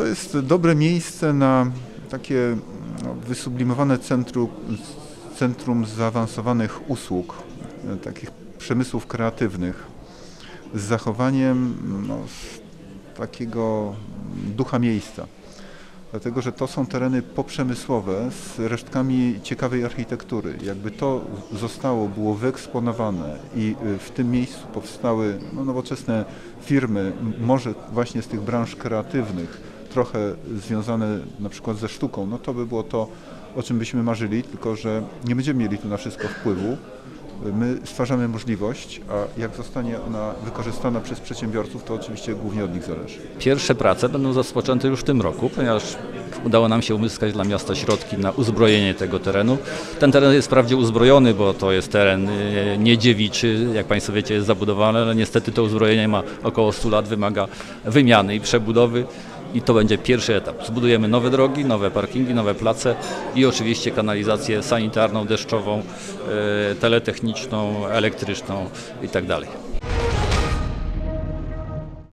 To jest dobre miejsce na takie no, wysublimowane centrum, centrum zaawansowanych usług, e, takich przemysłów kreatywnych z zachowaniem no, takiego ducha miejsca. Dlatego, że to są tereny poprzemysłowe z resztkami ciekawej architektury. Jakby to zostało, było wyeksponowane i y, w tym miejscu powstały no, nowoczesne firmy, może właśnie z tych branż kreatywnych, trochę związane na przykład ze sztuką, no to by było to, o czym byśmy marzyli, tylko że nie będziemy mieli tu na wszystko wpływu. My stwarzamy możliwość, a jak zostanie ona wykorzystana przez przedsiębiorców, to oczywiście głównie od nich zależy. Pierwsze prace będą rozpoczęte już w tym roku, ponieważ udało nam się uzyskać dla miasta środki na uzbrojenie tego terenu. Ten teren jest wprawdzie uzbrojony, bo to jest teren e, niedziewiczy, jak Państwo wiecie jest zabudowany, ale niestety to uzbrojenie ma około 100 lat, wymaga wymiany i przebudowy. I to będzie pierwszy etap. Zbudujemy nowe drogi, nowe parkingi, nowe place i oczywiście kanalizację sanitarną, deszczową, e, teletechniczną, elektryczną itd.